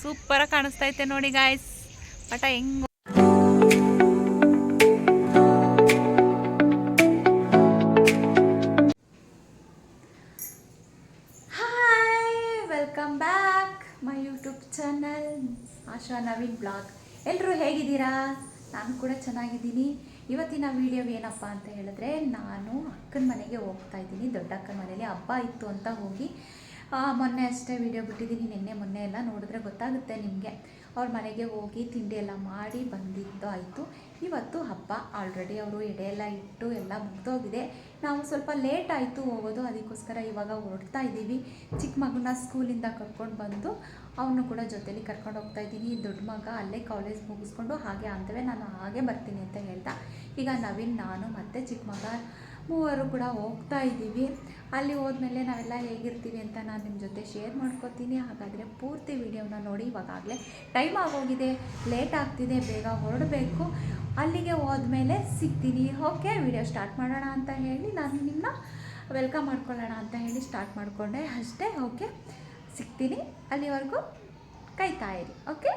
ಸೂಪರಾಗಿ ಕಾಣಿಸ್ತೈತೆ ನೋಡಿ ಗಾಯ್ಸ್ ಪಟ ಹೆಂಗ welcome back my YouTube channel Asha Naveen blog ಎಲ್ಲರೂ ಹೇಗಿದ್ದೀರಾ? ನಾನು ಕೂಡ ಚೆನ್ನಾಗಿದ್ದೀನಿ. ಇವತ್ತಿನ ವಿಡಿಯೋ ಏನಪ್ಪ ಅಂತ ಹೇಳಿದ್ರೆ, ನಾನು ಅಕ್ಕನ ಮನೆಗೆ ಹೋಗ್ತಾ ಇದ್ದೀನಿ. ದೊಡ್ಡ ಅಕ್ಕನ ಮನೇಲಿ ಹಬ್ಬ ಇತ್ತು ಅಂತ ಹೋಗಿ ಮೊನ್ನೆ ಅಷ್ಟೇ ವಿಡಿಯೋ ಬಿಟ್ಟಿದ್ದೀನಿ. ನಿನ್ನೆ ಮೊನ್ನೆ ಎಲ್ಲ ನೋಡಿದ್ರೆ ಗೊತ್ತಾಗುತ್ತೆ ನಿಮಗೆ. ಅವ್ರ ಮನೆಗೆ ಹೋಗಿ ತಿಂಡಿ ಎಲ್ಲ ಮಾಡಿ ಬಂದಿದ್ದು ಆಯಿತು. ಇವತ್ತು ಹಬ್ಬ. ಆಲ್ರೆಡಿ ಅವರು ಎಡೆ ಎಲ್ಲ ಇಟ್ಟು ಎಲ್ಲ ಮುಗ್ದೋಗಿದೆ. ನಾವು ಸ್ವಲ್ಪ ಲೇಟ್ ಆಯಿತು ಹೋಗೋದು. ಅದಕ್ಕೋಸ್ಕರ ಇವಾಗ ಹೊರಡ್ತಾ ಇದ್ದೀವಿ. ಚಿಕ್ಕ ಮಗನ ಸ್ಕೂಲಿಂದ ಕರ್ಕೊಂಡು ಬಂದು ಅವನು ಕೂಡ ಜೊತೇಲಿ ಕರ್ಕೊಂಡು ಹೋಗ್ತಾ ಇದ್ದೀನಿ. ದೊಡ್ಡ ಮಗ ಅಲ್ಲೇ ಕಾಲೇಜ್ ಮುಗಿಸ್ಕೊಂಡು ಹಾಗೆ ಅಂತವೇ. ನಾನು ಹಾಗೆ ಬರ್ತೀನಿ ಅಂತ ಹೇಳ್ತಾ. ಈಗ ನವೀನ್, ನಾನು ಮತ್ತು ಚಿಕ್ಕ ಮಗ ಮೂವರು ಕೂಡ ಹೋಗ್ತಾ ಇದ್ದೀವಿ. ಅಲ್ಲಿ ಹೋದ್ಮೇಲೆ ನಾವೆಲ್ಲ ಹೇಗಿರ್ತೀವಿ ಅಂತ ನಾನು ನಿಮ್ಮ ಜೊತೆ ಶೇರ್ ಮಾಡ್ಕೊತೀನಿ. ಹಾಗಾದರೆ ಪೂರ್ತಿ ವಿಡಿಯೋನ ನೋಡಿ. ಇವಾಗಾಗಲೇ ಟೈಮ್ ಆಗೋಗಿದೆ. ಲೇಟ್ ಆಗ್ತಿದೆ. ಬೇಗ ಹೊರಡಬೇಕು. ಅಲ್ಲಿಗೆ ಹೋದ್ಮೇಲೆ ಸಿಗ್ತೀನಿ. ಓಕೆ ವಿಡಿಯೋ ಸ್ಟಾರ್ಟ್ ಮಾಡೋಣ ಅಂತ ಹೇಳಿ ನಾನು ನಿಮ್ಮನ್ನ ವೆಲ್ಕಮ್ ಮಾಡ್ಕೊಳ್ಳೋಣ ಅಂತ ಹೇಳಿ ಸ್ಟಾರ್ಟ್ ಮಾಡಿಕೊಂಡೆ. ಅಷ್ಟೇ ಓಕೆ ಸಿಗ್ತೀನಿ. ಅಲ್ಲಿವರೆಗೂ ಕೈ ಇರಿ ಓಕೆ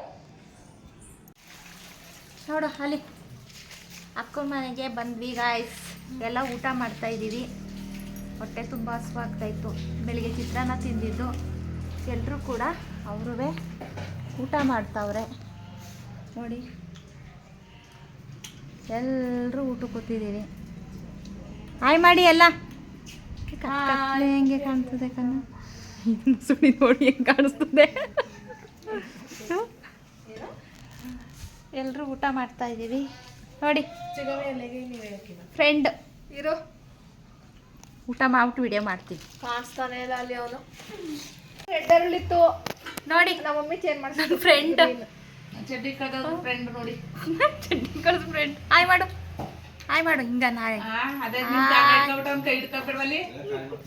ನೋಡು, ಅಲ್ಲಿ ಅಕ್ಕನ ಮನೆಗೆ ಬಂದ್ವಿ ಗಾಯ್ಸ್ ಎಲ್ಲ ಊಟ ಮಾಡ್ತಾ ಇದ್ದೀವಿ. ಹೊಟ್ಟೆ ತುಂಬ ಹಸುವಾಗ್ತಾಯಿತ್ತು. ಬೆಳಿಗ್ಗೆ ಚಿತ್ರಾನ್ನ ತಿಂದಿದ್ದು. ಎಲ್ಲರೂ ಕೂಡ ಅವರೂ ಊಟ ಮಾಡ್ತಾವ್ರೆ. ನೋಡಿ. ಎಲ್ಲರೂ ಊಟ ಕೂತಿದ್ದೀವಿ ಹಾಯ್ ಮಾಡಿ ಎಲ್ಲ. ಹೆಂಗೆ ಕಾಣ್ತದೆ ಕಣ್ಣ? ಸುಳಿ ನೋಡಿ ಹೆಂಗೆ ಕಾಣಿಸ್ತದೆ. ಎಲ್ಲರೂ ಊಟ ಮಾಡ್ತಾ ಇದ್ದೀವಿ. ನೋಡಿ. ಫ್ರೆಂಡ್ ಇರೋ. ಊಟ ಮಾಡ್ಬಿಟ್ಟು ವಿಡಿಯೋ ಮಾಡ್ತೀನಿ. ಕಾಣಿಸ್ತಾನೆ ಇಲ್ಲ ಅಲ್ಲಿ ಅವನು. ಹೆಡ್ಡರಳಿತ್ತು ನೋಡಿ. ನಮ್ಮ ಮಮ್ಮಿ ಚೇಂಜ್ ಮಾಡ್ತಾರೆ ಫ್ರೆಂಡ್ ಚಡ್ಡಿ ಕಡದ ಫ್ರೆಂಡ್ ನೋಡಿ. ಚಡ್ಡಿ ಕಳ್ಸು ಫ್ರೆಂಡ್ ಹಾಯ್ ಮಾಡು. ಹಾಯ್ ಮಾಡು ಹಿಂಗ ನಾಳೆ.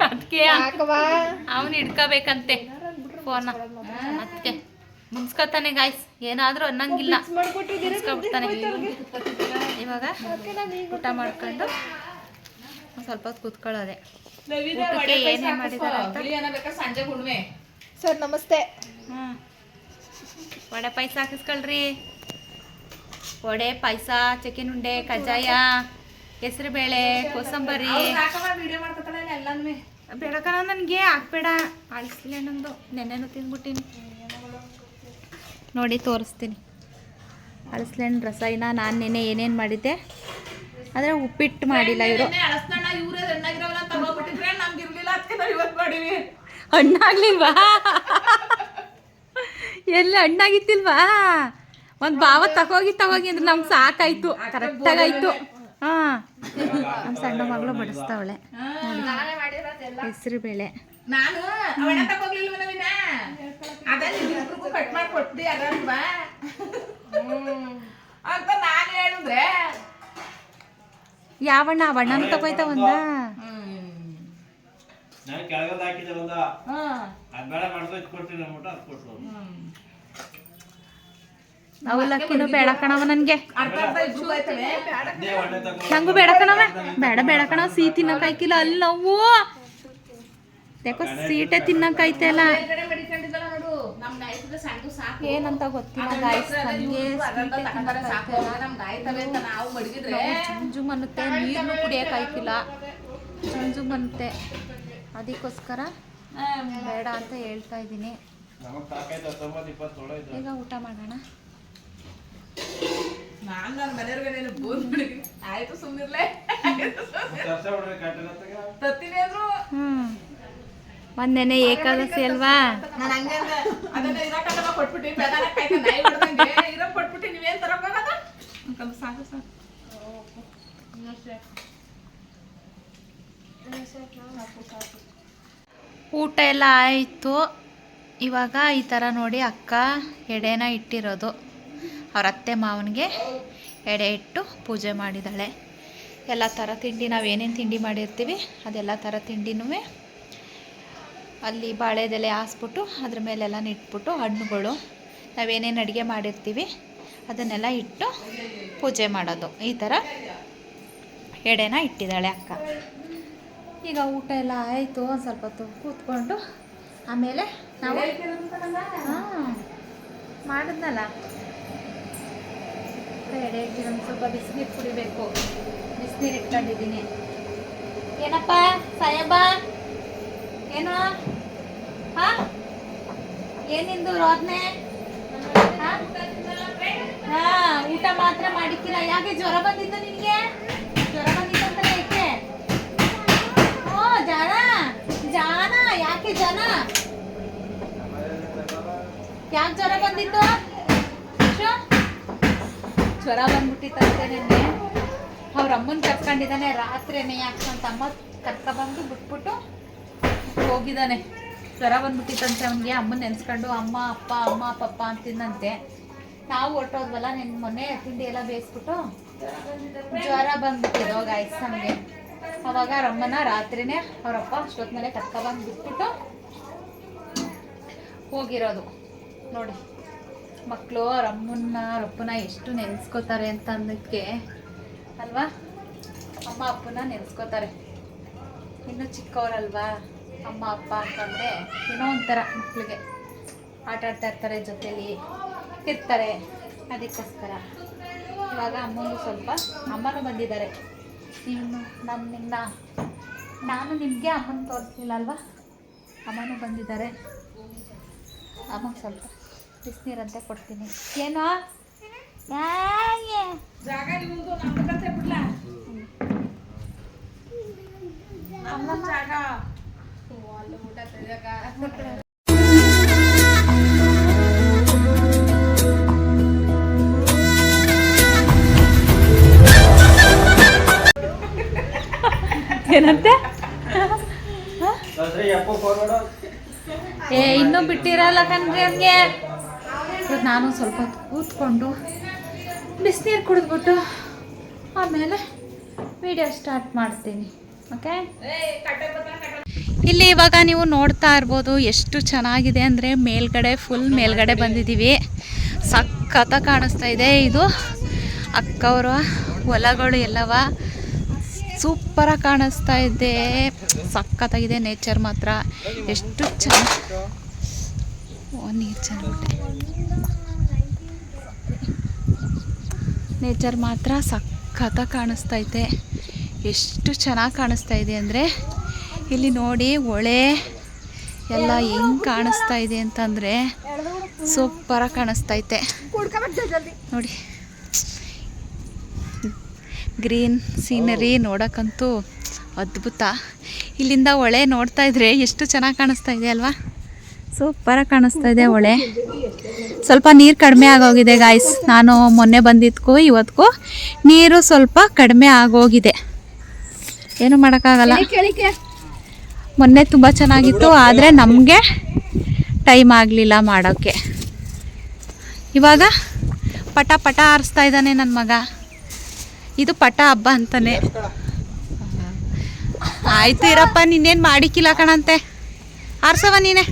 ಅದಕ್ಕೆ ಅವನು ಹಿಡ್ಕೋಬೇಕಂತೆ. ಫೋನ ಅದಕ್ಕೆ ಮುನ್ಸ್ಕೊತಾನೆ ಗಾಯ್ಸ್ ಏನಾದ್ರೂ ಅನ್ನಂಗಿಲ್ಲ. ಮುನ್ಸ್ಕೊಬಿಡ್ತಾನೆ ಇವಾಗ ಊಟ ಮಾಡ್ಕೊಂಡು ಸ್ವಲ್ಪ ಹೊತ್ತು ಕೂತ್ಕೊಳ್ಳೋದೆ. ಊಟಕ್ಕೆ ಅಂತ? ಸರ್ ನಮಸ್ತೆ. ಹ್ಮ್. ವಡೆ ಪಾಯಸ ಹಾಕಿಸ್ಕೊಳ್ರಿ. ವಡೆ ಪಾಯಸ ಚಿಕನ್ ಉಂಡೆ ಕಜ್ಜಾಯ ಹೆಸರು ಬೇಳೆ ಕೋಸಂಬರಿ ವಿಡಿಯೋ ನನ್ಗೆ ಎಲ್ಲಾನು ಬೇಡಕನ ನನಗೆ ಹಾಕ್ಬೇಡ ಅಳಿಸ್ಲಿ ನಂದು. ನೆನ್ನೆನು ತಿಂದ್ಬಿಟ್ಟಿನಿ. ನೋಡಿ ತೋರಿಸ್ತೀನಿ. ಅಳಿಸ್ಲೆಣ್ಣು ರಸಾಯನ ನಾನು ನಿನ್ನೆ ಏನೇನು ಮಾಡಿದ್ದೆ? ಆದರೆ ಉಪ್ಪಿಟ್ಟು ಮಾಡಿಲ್ಲ ಇವರು. ಹಣ್ಣಾಗ್ಲಿಲ್ವಾ ಎಲ್ಲ ಹಣ್ಣಾಗಿತ್ತಿಲ್ವಾ ಒಂದು ಭಾವ ತಗೋಗಿ ತಗೋಗಿ ಅಂದ್ರೆ ನಮ್ಗೆ ಸಾಕಾಯ್ತು. ಕರೆಕ್ಟಾಗಾಯ್ತು ಹಾಂ. ನಮ್ಮ ಸಣ್ಣ ಮಗಳು ಬಡಿಸ್ತಾವಳೆ. ಹೆಸರು ಬೇಳೆ. ನಾನು? ಅವಣ್ಣ ತಗೋಗ್ಲಿಲ್ವ ನವೀನ ಅದೇ ಕಟ್ ಮಾಡಿ ಕೊಟ್ಟಿ ಅದಲ್ವಾ? ಅಂತ ನಾನು ಹೇಳಿದ್ರೆ? ಯಾವಣ್ಣ ಅವಣ್ಣನ ತಗೋಯ್ತ ಒಂದ? ನಾನು ಕೆಳಗದ ಹಾಕಿದೆ ಒಂದ? ಹ್ಮ್. ಅದ್ ಬೇಡ ಮಾಡ್ಕೊ ಇಟ್ಕೊಡ್ತೀನಿ ಅಂದ್ಬಿಟ್ಟು ಅದ್ ಕೊಟ್ರು ಅವಲಕ್ಕಿನೂ ಬೇಡ ಕಣವ ನನಗೆ. ನಂಗೂ ಬೇಡ ಕಣವ ಬೇಡ ಬೇಡ ಕಣವ ಸಿಹಿ ತಿನ್ನಕ್ಕಾಯ್ಕಿಲ್ಲ ಅಲ್ಲಿ ನಾವು ಯಾಕೋ ಸೀಟೆ ಸಾಕು. ಏನಂತ ಗೊತ್ತಿಲ್ಲ ಗಾಯ್ಸ್ ನನಗೆ ಜುಂಜು ಮನ್ನುತ್ತೆ ನೀರನ್ನು ಕುಡಿಯೋಕ್ಕಾಯ್ತಿಲ್ಲ ಜುಂಜು ಮನ್ನುತ್ತೆ. ಅದಕ್ಕೋಸ್ಕರ ಬೇಡ ಅಂತ ಹೇಳ್ತಾ ಇದ್ದೀನಿ. ಈಗ ಊಟ ಮಾಡೋಣ. ನಾನು ನನ್ನ ಮನೆಯವ್ರಿಗೆ ನೀನು ಬೋನ್ ಮಡಗಿ ಆಯ್ತು ಸುಮ್ಮನಿರ್ಲೆ ತರ್ಸ ಹೊಡ್ರಿ ಕಟ್ಟಿರತ್ತಾಗ ತತ್ತೀನಿ ಅಂದ್ರು. ಹ್ಞೂ ಒಂದೆನೆ ಏಕಾದಶಿ ಅಲ್ವಾ? ಊಟ ಎಲ್ಲ ಆಯಿತು. ಇವಾಗ ಈ ಥರ ನೋಡಿ ಅಕ್ಕ ಎಡೆನ ಇಟ್ಟಿರೋದು. ಅವ್ರ ಅತ್ತೆ ಮಾವನಿಗೆ ಎಡೆ ಇಟ್ಟು ಪೂಜೆ ಮಾಡಿದ್ದಾಳೆ ಎಲ್ಲ ಥರ ತಿಂಡಿ ನಾವು ಏನೇನು ತಿಂಡಿ ಮಾಡಿರ್ತೀವಿ ಅದೆಲ್ಲ ಥರ ತಿಂಡಿನೂ ಅಲ್ಲಿ ಬಾಳೆದೆಲೆ ಹಾಸ್ಬಿಟ್ಟು ಅದ್ರ ಮೇಲೆಲ್ಲ ಇಟ್ಬಿಟ್ಟು ಹಣ್ಣುಗಳು ನಾವೇನೇನು ಅಡುಗೆ ಮಾಡಿರ್ತೀವಿ, ಅದನ್ನೆಲ್ಲ ಇಟ್ಟು ಪೂಜೆ ಮಾಡೋದು. ಈ ಥರ ಎಡೆನ ಇಟ್ಟಿದ್ದಾಳೆ ಅಕ್ಕ. ಈಗ ಊಟ ಎಲ್ಲ ಆಯಿತು, ಒಂದು ಸ್ವಲ್ಪ ಹೊತ್ತು ಕೂತ್ಕೊಂಡು ಆಮೇಲೆ ನಾವು, ಹಾಂ, ಮಾಡಿದ್ನಲ್ಲ. ಎಡೆಗೆ ಒಂದು ಸ್ವಲ್ಪ ಬಿಸಿನೀರು ಕುಡಿಬೇಕು. ಬಿಸಿನೀರು ಇಟ್ಕೊಂಡಿದ್ದೀನಿ. ಏನಪ್ಪ ಸಾಯಬ್ಬ ಏನು? ಹಾ? ಏನಿಂದು ರೋದ್ನೆ? ಹಾ? ಊಟ ಮಾತ್ರ ಮಾಡಿಕ್ಕಿಲ್ಲ ಯಾಕೆ ಜ್ವರ ಬಂದಿತ್ತು ನಿನಗೆ? ಜ್ವರ ಬಂದಿತ್ತಂತ ಯಾಕೆ? ಓ, ಜಾನ? ಜಾನ? ಯಾಕೆ ಜನ? ಯಾಕೆ ಜ್ವರ ಬಂದಿತ್ತು? ಜ್ವರ ಬಂದ್ಬಿಟ್ಟಿತ್ತಂತೆ ನಿನ್ನೆ. ಅವ್ರ ಅಮ್ಮನ ಕರ್ಕೊಂಡಿದ್ದಾನೆ ರಾತ್ರಿನೇ ಯಾಕೆ ಅಮ್ಮ ಕರ್ಕೊಬಂದು ಬಿಟ್ಬಿಟ್ಟು ಹೋಗಿದ್ದಾನೆ. ಜ್ವರ ಬಂದ್ಬಿಟ್ಟಿತ್ತಂತೆ ಅವನಿಗೆ. ಅಮ್ಮನ ನೆನೆಸ್ಕೊಂಡು, ಅಮ್ಮ, ಅಪ್ಪ, ಅಮ್ಮ, ಪಪ್ಪ ಅಂತಿದ್ದಂತೆ ನಾವು ಹೊಟ್ಟೋದ್ವಲ್ಲ ನಿನ್ನ ಮೊನ್ನೆ ತಿಂಡಿ ಎಲ್ಲ ಬೇಯಿಸ್ಬಿಟ್ಟು ಜ್ವರ ಬಂದ್ಬಿಟ್ಟಿದ್ದು ಗಾಯ್ಸ್ ನಮಗೆ. ಅವಾಗ ಅಮ್ಮನ ರಾತ್ರಿನೇ ಅವರಪ್ಪ ಅಷ್ಟೊತ್ಮೇಲೆ ಕರ್ಕೊಬಂದು ಬಿಟ್ಬಿಟ್ಟು ಹೋಗಿರೋದು. ನೋಡಿ ಮಕ್ಕಳು ಅವ್ರ ಅಮ್ಮನ್ನ ಅವರಪ್ಪನ ಎಷ್ಟು ನೆನೆಸ್ಕೋತಾರೆ ಅಂತ ಅಂದಕ್ಕೆ ಅಲ್ವಾ? ಅಮ್ಮ ಅಪ್ಪನ ನೆನೆಸ್ಕೋತಾರೆ. ಇನ್ನು ಚಿಕ್ಕವರಲ್ವಾ? ಅಮ್ಮ ಅಪ್ಪ ಅಂತಂದರೆ ಏನೋ ಒಂಥರ ಮಕ್ಕಳಿಗೆ ಆಟ ಆಡ್ತಾ ಇರ್ತಾರೆ ಜೊತೇಲಿ ಇರ್ತಾರೆ. ಅದಕ್ಕೋಸ್ಕರ ಇವಾಗ ಅಮ್ಮನಿಗೂ ಸ್ವಲ್ಪ ಅಮ್ಮನೂ ಬಂದಿದ್ದಾರೆ. ನೀನು ನಾನು ನಿನ್ನ ನಾನು ನಿಮಗೆ ಅಮ್ಮನ ತೋರಿಸ್ಲಿಲ್ಲ ಅಲ್ವಾ? ಅಮ್ಮನೂ ಬಂದಿದ್ದಾರೆ. ಅಮ್ಮಗೆ ಸ್ವಲ್ಪ ಬಿಸಿನೀರಂತೆ ಕೊಡ್ತೀನಿ. ಏನೋ? ಅಮ್ಮ ಜಾಗ. ಏನಂತೆ? ಏ ಇನ್ನೂ ಬಿಟ್ಟಿರಲ್ಲ ಕಣ್ರಿ ಅವ್ನಿಗೆ ನಾನು ಸ್ವಲ್ಪ ಹೊತ್ತು ಕೂತ್ಕೊಂಡು ಬಿಸಿನೀರು ಕುಡಿದ್ಬಿಟ್ಟು ಆಮೇಲೆ ವಿಡಿಯೋ ಸ್ಟಾರ್ಟ್ ಮಾಡ್ತೀನಿ ಓಕೆ ಇಲ್ಲಿ ಇವಾಗ ನೀವು ನೋಡ್ತಾ ಇರ್ಬೋದು ಎಷ್ಟು ಚೆನ್ನಾಗಿದೆ ಅಂದರೆ ಮೇಲ್ಗಡೆ ಫುಲ್ ಮೇಲ್ಗಡೆ ಬಂದಿದ್ದೀವಿ. ಸಖತ್ತ ಕಾಣಿಸ್ತಾ ಇದೆ ಇದು. ಅಕ್ಕವರ ಹೊಲಗಳು ಎಲ್ಲವ ಸೂಪರಾಗಿ ಕಾಣಿಸ್ತಾ ಇದೆ. ಸಖತ್ತಾಗಿದೆ ನೇಚರ್ ಮಾತ್ರ. ಎಷ್ಟು ಚೆನ್ನ ಓ ನೀರು ಚೆನ್ನಾಗಿದೆ ನೇಚರ್ ಮಾತ್ರ ಸಖತ್ತಾಗಿ ಕಾಣಿಸ್ತೈತೆ ಎಷ್ಟು ಚೆನ್ನಾಗಿ ಕಾಣಿಸ್ತಾ ಇದೆ ಅಂದರೆ ಇಲ್ಲಿ ನೋಡಿ ಹೊಳೆ ಎಲ್ಲ ಹೆಂಗೆ ಕಾಣಿಸ್ತಾ ಇದೆ ಅಂತಂದರೆ ಸೂಪರಾಗಿ ಕಾಣಿಸ್ತೈತೆ ನೋಡಿ. ಗ್ರೀನ್ ಸೀನರಿ ನೋಡೋಕ್ಕಂತೂ ಅದ್ಭುತ. ಇಲ್ಲಿಂದ ಹೊಳೆ ನೋಡ್ತಾ ಇದ್ರೆ ಎಷ್ಟು ಚೆನ್ನಾಗಿ ಕಾಣಿಸ್ತಾ ಇದೆ ಅಲ್ವಾ? ಸೂಪರಾಗಿ ಕಾಣಿಸ್ತಾ ಇದೆ ಹೊಳೆ ಸ್ವಲ್ಪ ನೀರು ಕಡಿಮೆ ಆಗೋಗಿದೆ ಗಾಯ್ಸ್ ನಾನು ಮೊನ್ನೆ ಬಂದಿದ್ದಕ್ಕೂ ಇವತ್ತಿಗೂ ನೀರು ಸ್ವಲ್ಪ ಕಡಿಮೆ ಆಗೋಗಿದೆ. ಏನು ಮಾಡೋಕ್ಕಾಗಲ್ಲ? ಮೊನ್ನೆ ತುಂಬ ಚೆನ್ನಾಗಿತ್ತು ಆದರೆ ನಮಗೆ ಟೈಮ್ ಆಗಲಿಲ್ಲ ಮಾಡೋಕ್ಕೆ ಇವಾಗ ಪಟ ಪಟ ಆರಿಸ್ತಾ ಇದ್ದಾನೆ ನನ್ನ ಮಗ. ಇದು ಪಟ ಹಬ್ಬ ಅಂತಾನೆ. ಆಯ್ತು ಇರಪ್ಪ ನೀನೇನು ಮಾಡಿಕ್ಕಿಲ್ಲ ಕಣಂತೆ. ಆರ್ಸವ ನೀನೆ.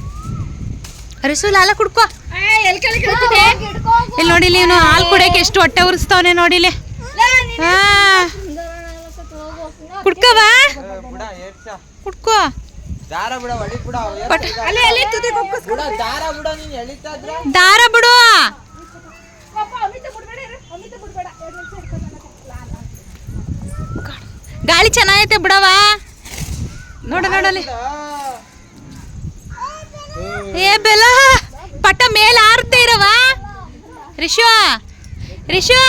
ಅರಿಸು ಲಾಲ ಕುಡ್ಕೋ. ಇಲ್ಲಿ ನೋಡಿಲಿ ಇವನು ಹಾಲು ಕುಡಿಯೋಕೆ ಎಷ್ಟು ಹೊಟ್ಟೆ ಉರಿಸ್ತಾವನೆ ನೋಡಿಲಿ ಹಾ. ಕುಡ್ಕೋವಾ ಕುಡ್ಕೋ. ದಾರ ಬಿಡ ಹೊಡಿ ಬಿಡ ಪಟ ಬಿಡ ದಾರ ಬಿಡ ನೀನ್ ಎಳಿತಾ ಇದ್ರೆ? ದಾರ ಬಿಡು ಗಾಳಿ ಚೆನ್ನಾಗೈತೆ ಬಿಡವಾ. ನೋಡ ನೋಡಲಿ ಏ ಬೆಲ. ಪಟ ಮೇಲೆ ಆರುತ್ತೆ ಇರವ. ರಿಶು ರಿಶು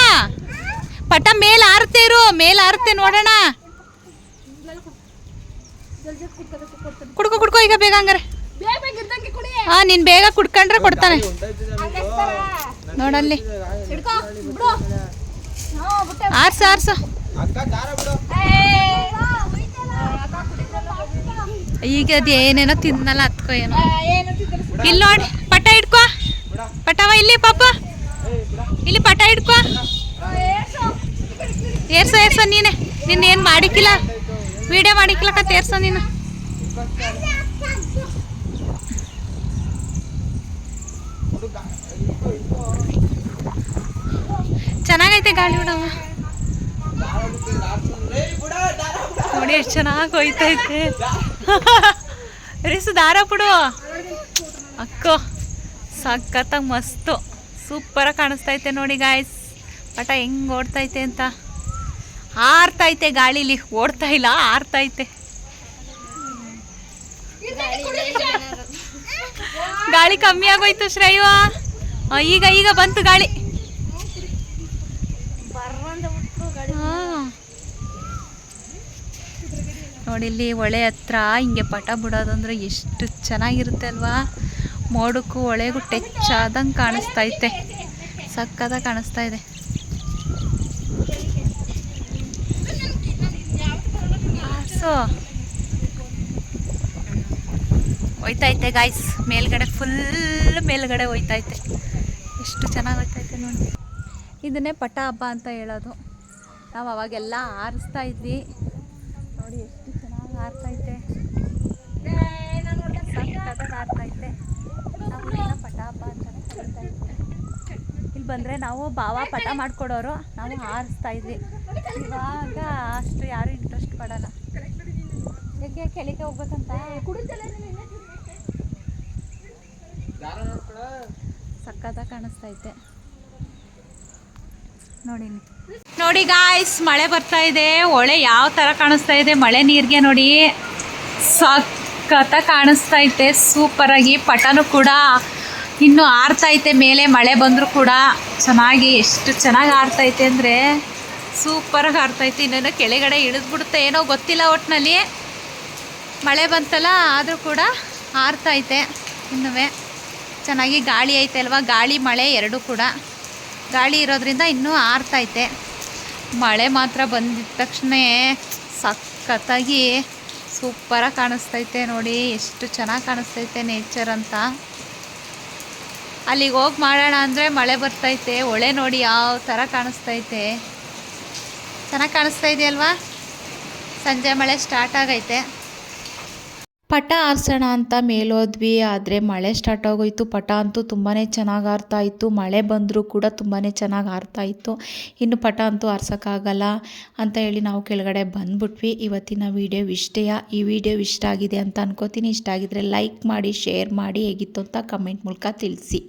ಪಟ ಮೇಲೆ ಆರುತ್ತೆ ಇರು. ಮೇಲೆ ಆರುತ್ತೆ ನೋಡೋಣ. ಕುಡ್ಕೊ ಕುಡ್ಕೊ ಈಗ ಬೇಗ ಹಂಗಾರೆ. ಹಾ ನೀನ್ ಬೇಗ ಕುಡ್ಕೊಂಡ್ರೆ ಕೊಡ್ತಾನೆ. ನೋಡಲ್ಲಿ. ಆರ್ಸ ಆರ್ಸ. ಅಕ್ಕ ದಾರ ಬಿಡು. ಈಗ ಅದು ಏನೇನೋ ತಿನ್ನಲ್ಲ ಅತ್ಕೋ ಏನೋ. ಇಲ್ಲಿ ನೋಡಿ ಪಟ ಇಡ್ಕೋ ಪಟವ ಇಲ್ಲಿ ಪಾಪ. ಇಲ್ಲಿ ಪಟ ಇಡ್ಕೋ ಏರ್ಸ ಏರ್ಸ ನೀನೆ. ನಿನ್ನ ಏನು ಮಾಡಿಕ್ಕಿಲ್ಲ ವಿಡಿಯೋ ಮಾಡಿಕ್ಲಕ್ಕ ತೇರ್ಸ ನೀನು. ಚೆನ್ನಾಗೈತೆ ಗಾಳಿ ಬಿಡವ ನೋಡಿ, ಎಷ್ಟು ಚೆನ್ನಾಗಿ ಹೋಯ್ತೈತೆ. ರೀಸು, ದಾರ ಬಿಡು. ಅಕ್ಕೋ, ಸಖತ್ತಾಗಿ ಮಸ್ತು. ಸೂಪರಾಗಿ ಕಾಣಿಸ್ತೈತೆ ನೋಡಿ ಗಾಯ್ಸ್ ಪಟ ಹೆಂಗೆ ಓಡ್ತೈತೆ ಅಂತ. ಹಾರ್ತೈತೆ ಗಾಳಿಲಿ. ಓಡ್ತಾ ಇಲ್ಲ ಹಾರ್ತೈತೆ ಗಾಳಿ ಕಮ್ಮಿ ಆಗೋಯ್ತು ಶ್ರೇಯು. ಈಗ ಈಗ ಬಂತು ಗಾಳಿ ಹಾ. ನೋಡಿ ಇಲ್ಲಿ ಹೊಳೆ ಹತ್ರ ಹಿಂಗೆ ಪಟ ಬಿಡೋದಂದ್ರೆ ಎಷ್ಟು ಚೆನ್ನಾಗಿರುತ್ತೆ ಅಲ್ವಾ? ಮೋಡಕ್ಕೂ ಹೊಳೆಗೂ ಟಚ್ ಆದಂಗೆ ಕಾಣಿಸ್ತೈತೆ. ಸಕ್ಕದಾಗ ಕಾಣಿಸ್ತಾ ಇದೆ ಸೊ. ಹೋಯ್ತೈತೆ ಗಾಯ್ಸ್ ಮೇಲ್ಗಡೆ ಫುಲ್ ಮೇಲ್ಗಡೆ ಹೋಯ್ತೈತೆ ಎಷ್ಟು ಚೆನ್ನಾಗಿ ಹೋಯ್ತೈತೆ ನೋಡಿ. ಇದನ್ನೇ ಪಟ ಹಬ್ಬ ಅಂತ ಹೇಳೋದು. ನಾವು ಅವಾಗೆಲ್ಲ ಆರಿಸ್ತಾ ಇದ್ವಿ ನೋಡಿ ಎಷ್ಟು ಚೆನ್ನಾಗಿ ಆರ್ತೈತೆ ಸಖತ್ತಾಗಿ ಆರ್ತೈತೆ ನಾವು ಇದನ್ನ ಪಟ ಹಬ್ಬ ಅಂತಾನೆ ಕರೀತಾ ಇದ್ವಿ ಇಲ್ಲಿ ಬಂದರೆ ನಾವು ಭಾವ ಪಟ ಮಾಡ್ಕೊಡೋರು. ನಾವು ಹಾರಿಸ್ತಾ ಇದ್ವಿ. ಇವಾಗ ಅಷ್ಟು ಯಾರು ಇಂಟ್ರೆಸ್ಟ್ ಪಡಲ್ಲ. ಯಾಕೆ ಕೆಳಗೆ ಹೋಗ್ಬೇಕಂತ? ಸಕ್ಕತ್ತಾಗಿ ಕಾಣಿಸ್ತೈತೆ ನೋಡಿ. ನೋಡಿ ಗಾಯ್ಸ್ ಮಳೆ ಬರ್ತಾ ಇದೆ. ಹೊಳೆ ಯಾವ ಥರ ಕಾಣಿಸ್ತಾ ಇದೆ? ಮಳೆ ನೀರಿಗೆ ನೋಡಿ. ಸಖತ್ತಾಗಿ ಕಾಣಿಸ್ತೈತೆ ಸೂಪರಾಗಿ ಪಟನು ಕೂಡ. ಇನ್ನು ಆರ್ತೈತೆ ಮೇಲೆ ಮಳೆ ಬಂದರೂ ಕೂಡ ಚೆನ್ನಾಗಿ, ಎಷ್ಟು ಚೆನ್ನಾಗಿ ಆರ್ತೈತೆ ಅಂದರೆ ಸೂಪರಾಗಿ ಆರ್ತೈತೆ ಇನ್ನೇನೋ ಕೆಳಗಡೆ ಇಳಿದ್ಬಿಡುತ್ತೆ, ಏನೋ ಗೊತ್ತಿಲ್ಲ ಒಟ್ಟಿನಲ್ಲಿ ಮಳೆ ಬಂತಲ್ಲ, ಆದರೂ ಕೂಡ ಆರ್ತೈತೆ ಇನ್ನೂ ಚೆನ್ನಾಗಿ ಗಾಳಿ ಐತೆ ಅಲ್ವಾ? ಗಾಳಿ, ಮಳೆ ಎರಡೂ ಕೂಡ. ಗಾಳಿ ಇರೋದ್ರಿಂದ ಇನ್ನೂ ಆರ್ತೈತೆ ಮಳೆ ಮಾತ್ರ ಬಂದಿದ ತಕ್ಷಣ ಸಖತ್ತಾಗಿ ಸೂಪರಾಗಿ ಕಾಣಿಸ್ತೈತೆ ನೋಡಿ. ಎಷ್ಟು ಚೆನ್ನಾಗಿ ಕಾಣಿಸ್ತೈತೆ ನೇಚರ್ ಅಂತ. ಅಲ್ಲಿಗೆ ಹೋಗಿ ಮಾಡೋಣ ಅಂದರೆ ಮಳೆ ಬರ್ತೈತೆ ಹೊಳೆ ನೋಡಿ ಯಾವ ಥರ ಕಾಣಿಸ್ತೈತೆ. ಚೆನ್ನಾಗಿ ಕಾಣಿಸ್ತಾ ಇದೆಯಲ್ವಾ? ಸಂಜೆ ಮಳೆ ಸ್ಟಾರ್ಟ್ ಆಗೈತೆ. ಪಟ ಆರಿಸೋಣ ಅಂತ ಮೇಲೋದ್ವಿ, ಆದರೆ ಮಳೆ ಸ್ಟಾರ್ಟ್ ಆಗೋಯ್ತು. ಪಟ ಅಂತೂ ತುಂಬಾ ಚೆನ್ನಾಗಿ ಆರ್ತಾ ಇತ್ತು. ಮಳೆ ಬಂದರೂ ಕೂಡ ತುಂಬಾ ಚೆನ್ನಾಗಿ ಆರ್ತಾ ಇತ್ತು. ಇನ್ನು ಪಟ ಅಂತೂ ಆರ್ಸೋಕ್ಕಾಗಲ್ಲ ಅಂತ ಹೇಳಿ ನಾವು ಕೆಳಗಡೆ ಬಂದ್ಬಿಟ್ವಿ. ಇವತ್ತಿನ ವಿಡಿಯೋ ಇಷ್ಟೆಯ? ಈ ವಿಡಿಯೋ ಇಷ್ಟ ಆಗಿದೆ ಅಂತ ಅನ್ಕೋತೀನಿ. ಇಷ್ಟ ಆಗಿದ್ರೆ ಲೈಕ್ ಮಾಡಿ, ಶೇರ್ ಮಾಡಿ. ಹೇಗಿತ್ತು ಅಂತ ಕಮೆಂಟ್ ಮೂಲಕ ತಿಳಿಸಿ.